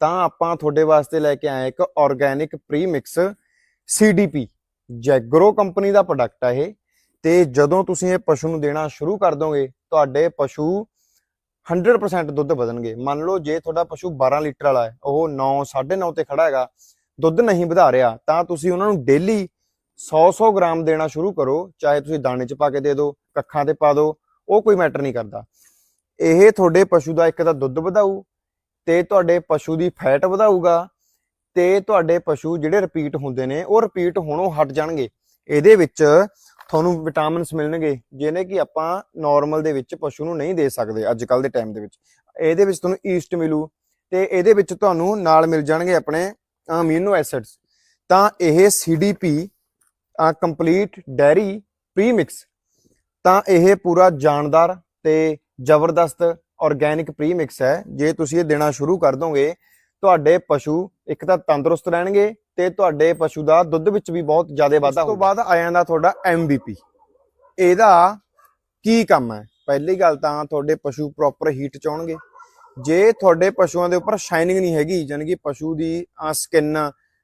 ਤਾਂ ਆਪਾਂ ਤੁਹਾਡੇ ਵਾਸਤੇ ਲੈ ਕੇ ਆਏ ਇੱਕ organic pre mix CDP Jaigro company ਦਾ ਪ੍ਰੋਡਕਟ ਆ ਇਹ। ਤੇ ਜਦੋਂ ਤੁਸੀਂ ਇਹ ਪਸ਼ੂ ਨੂੰ ਦੇਣਾ ਸ਼ੁਰੂ ਕਰ ਦੋਗੇ, ਤੁਹਾਡੇ ਪਸ਼ੂ 100% ਦੁੱਧ ਵਧਣਗੇ। ਮੰਨ ਲਓ ਜੇ ਤੁਹਾਡਾ ਪਸ਼ੂ 12 ਲੀਟਰ ਵਾਲਾ ਹੈ, ਉਹ 9 9.5 ਤੇ ਖੜਾ ਹੈਗਾ, ਦੁੱਧ ਨਹੀਂ ਵਧਾ ਰਿਹਾ, ਤਾਂ ਤੁਸੀਂ ਉਹਨਾਂ ਨੂੰ ਡੇਲੀ 100-100 ਗ੍ਰਾਮ ਦੇਣਾ ਸ਼ੁਰੂ ਕਰੋ, ਚਾਹੇ ਤੁਸੀਂ ਦਾਣੇ 'ਚ ਪਾ ਕੇ ਦੇ ਦਿਓ ਕੱਖਾਂ ਤੇ ਪਾ ਦਿਓ ਉਹ ਕੋਈ ਮੈਟਰ ਨਹੀਂ ਕਰਦਾ। ਇਹ ਤੁਹਾਡੇ ਪਸ਼ੂ ਦਾ ਇੱਕ ਤਾਂ ਦੁੱਧ ਵਧਾਊ ਤੇ ਤੁਹਾਡੇ ਪਸ਼ੂ ਦੀ ਫੈਟ ਵਧਾਊਗਾ ਤੇ ਤੁਹਾਡੇ ਪਸ਼ੂ ਜਿਹੜੇ ਰਿਪੀਟ ਹੁੰਦੇ ਨੇ, ਉਹ ਰਿਪੀਟ ਹੋਣੋਂ ਹਟ ਜਾਣਗੇ। ਇਹਦੇ ਵਿੱਚ ਤੁਹਾਨੂੰ ਵਿਟਾਮਿਨਸ ਮਿਲਣਗੇ, ਜਿਹਨੇ ਕਿ ਆਪਾਂ ਨਾਰਮਲ ਦੇ ਵਿੱਚ ਪਸ਼ੂ ਨੂੰ ਨਹੀਂ ਦੇ ਸਕਦੇ ਅੱਜ ਕੱਲ ਦੇ ਟਾਈਮ ਦੇ ਵਿੱਚ। ਇਹਦੇ ਵਿੱਚ ਤੁਹਾਨੂੰ ਈਸਟ ਮਿਲੂ ਤੇ ਇਹਦੇ ਵਿੱਚ ਤੁਹਾਨੂੰ ਨਾਲ ਮਿਲ ਜਾਣਗੇ ਆਪਣੇ ਅਮੀਨੋ ਐਸਿਡਸ ਤਾਂ ਇਹ ਸੀਡੀਪੀ ਕੰਪਲੀਟ ਡੈਰੀ ਪ੍ਰੀਮਿਕਸ ਤਾਂ ਇਹ ਪੂਰਾ ਜਾਨਦਾਰ ਤੇ ਜ਼ਬਰਦਸਤ ਆਰਗੈਨਿਕ ਪ੍ਰੀਮਿਕਸ ਹੈ। ਜੇ ਤੁਸੀਂ ਇਹ ਦੇਣਾ ਸ਼ੁਰੂ ਕਰ ਦੋਗੇ ਤੁਹਾਡੇ ਪਸ਼ੂ ਇੱਕ ਤਾਂ ਤੰਦਰੁਸਤ ਰਹਿਣਗੇ ਤੇ ਤੁਹਾਡੇ ਪਸ਼ੂ ਦਾ ਦੁੱਧ ਵਿੱਚ ਵੀ ਬਹੁਤ ਜ਼ਿਆਦਾ ਵਾਧਾ ਹੋਊਗਾ। ਉਸ ਤੋਂ ਬਾਅਦ ਆ ਜਾਂਦਾ ਤੁਹਾਡਾ MVP ਇਹਦਾ ਕੀ ਕੰਮ ਹੈ? ਪਹਿਲੀ ਗੱਲ ਤਾਂ ਤੁਹਾਡੇ ਪਸ਼ੂ ਪ੍ਰੋਪਰ ਹੀਟ ਚਾਉਣਗੇ ਜੇ ਤੁਹਾਡੇ ਪਸ਼ੂਆਂ ਦੇ ਉੱਪਰ ਸ਼ਾਈਨਿੰਗ ਨਹੀਂ ਹੈਗੀ ਯਾਨੀ ਕਿ ਪਸ਼ੂ ਦੀ ਸਕਿਨ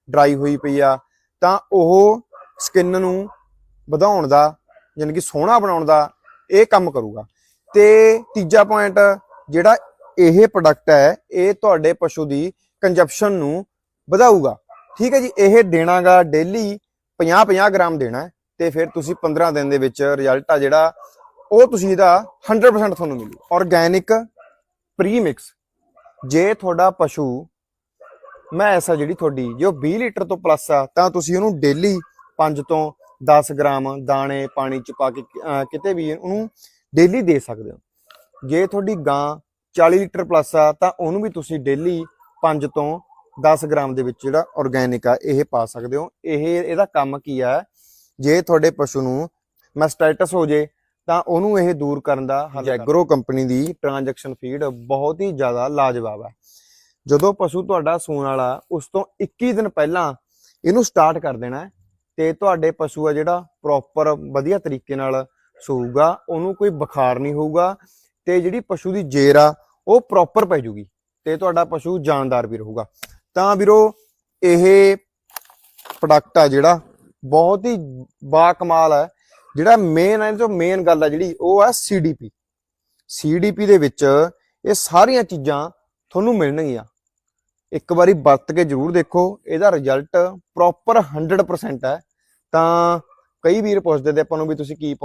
ਡਰਾਈ ਹੋਈ ਪਈ ਆ ਤਾਂ ਉਹ ਸਕਿਨ ਨੂੰ ਵਧਾਉਣ ਦਾ ਯਾਨੀ ਕਿ ਸੋਹਣਾ ਬਣਾਉਣ ਦਾ ਇਹ ਕੰਮ ਕਰੂਗਾ। ਤੇ ਤੀਜਾ ਪੁਆਇੰਟ ਜਿਹੜਾ ਇਹ ਪ੍ਰੋਡਕਟ ਹੈ, ਇਹ ਤੁਹਾਡੇ ਪਸ਼ੂ ਦੀ ਕੰਜਪਸ਼ਨ ਨੂੰ ਵਧਾਊਗਾ। ਠੀਕ ਹੈ ਜੀ, ਇਹ ਦੇਣਾਗਾ ਡੇਲੀ 50-50 ਗ੍ਰਾਮ ਦੇਣਾ ਤੇ ਫਿਰ ਤੁਸੀਂ 15 ਦਿਨ ਦੇ ਵਿੱਚ ਰਿਜ਼ਲਟ ਆ ਜਿਹੜਾ, ਉਹ ਤੁਸੀਂ ਇਹਦਾ 100% ਤੁਹਾਨੂੰ ਮਿਲੂ। ਆਰਗੈਨਿਕ ਪ੍ਰੀਮਿਕਸ ਜੇ ਤੁਹਾਡਾ ਪਸ਼ੂ ਮੈਂ ਐਸਾ ਜਿਹੜੀ ਤੁਹਾਡੀ, ਜੋ 20 ਲੀਟਰ ਤੋਂ ਪਲੱਸ ਆ, ਤਾਂ ਤੁਸੀਂ ਉਹਨੂੰ ਡੇਲੀ 5 ਤੋਂ 10 ਗ੍ਰਾਮ ਦਾਣੇ, ਪਾਣੀ ਚ ਪਾ ਕੇ ਕਿਤੇ ਵੀ ਉਹਨੂੰ ਡੇਲੀ ਦੇ ਸਕਦੇ ਹੋ। ਜੇ ਤੁਹਾਡੀ ਗਾਂ 40 ਲੀਟਰ ਪਲੱਸ ਆ ਤਾਂ ਉਹਨੂੰ ਵੀ ਤੁਸੀਂ ਡੇਲੀ 5 ਤੋਂ 10 ਗ੍ਰਾਮ ਦੇ ਵਿੱਚ ਜਿਹੜਾ ਆਰਗੈਨਿਕ ਆ ਇਹ ਪਾ ਸਕਦੇ ਹੋ। ਇਹ ਇਹਦਾ ਕੰਮ ਕੀ ਆ ਜੇ ਤੁਹਾਡੇ ਪਸ਼ੂ ਨੂੰ ਮੈਸਟਾਈਟਸ ਹੋ ਜੇ ਤਾਂ ਉਹਨੂੰ ਇਹ ਦੂਰ ਕਰਨ ਦਾ ਜੈਗਰੋ ਕੰਪਨੀ ਦੀ ਟ੍ਰਾਂਜੈਕਸ਼ਨ ਫੀਡ ਬਹੁਤ ਹੀ ਜ਼ਿਆਦਾ ਲਾਜਵਾਬ ਹੈ ਜਦੋਂ ਪਸ਼ੂ ਤੁਹਾਡਾ ਸੂਣ ਵਾਲਾ ਉਸ ਤੋਂ 21 ਦਿਨ ਪਹਿਲਾਂ ਇਹਨੂੰ ਸਟਾਰਟ ਕਰ ਦੇਣਾ ਤੇ ਤੁਹਾਡੇ ਪਸ਼ੂ ਆ ਜਿਹੜਾ ਪ੍ਰੋਪਰ ਵਧੀਆ ਤਰੀਕੇ ਨਾਲ ਸੂਊਗਾ ਉਹਨੂੰ ਕੋਈ ਬੁਖਾਰ ਨਹੀਂ ਹੋਊਗਾ ਤੇ ਜਿਹੜੀ ਪਸ਼ੂ ਦੀ ਜੇਰ ਆ ਉਹ ਪ੍ਰੋਪਰ ਪੈ ਜੂਗੀ ਤੇ ਤੁਹਾਡਾ ਪਸ਼ੂ ਜਾਨਦਾਰ ਵੀ ਰਹੂਗਾ। ਤਾਂ ਵੀਰੋ, ਇਹ ਪ੍ਰੋਡਕਟ ਆ ਜਿਹੜਾ, ਬਹੁਤ ਹੀ ਬਾ ਕਮਾਲ ਹੈ ਜਿਹੜਾ ਮੇਨ ਹੈ ਜੋ ਮੇਨ ਗੱਲ ਆ ਜਿਹੜੀ, ਉਹ ਹੈ ਸੀਡੀਪੀ ਸੀਡੀਪੀ ਦੇ ਵਿੱਚ ਇਹ ਸਾਰੀਆਂ ਚੀਜ਼ਾਂ ਤੁਹਾਨੂੰ ਮਿਲਣਗੀਆਂ। ਇੱਕ ਵਾਰੀ ਵਰਤ ਕੇ ਜਰੂਰ ਦੇਖੋ, ਇਹਦਾ ਰਿਜ਼ਲਟ ਪ੍ਰੋਪਰ 100% ਹੈ ਤਾਂ ਕਈ ਵੀਰ ਪੁੱਛਦੇ ਤੇ ਆਪਾਂ ਨੂੰ ਵੀ ਤੁਸੀਂ ਕੀ ਪਾਉਂਦੇ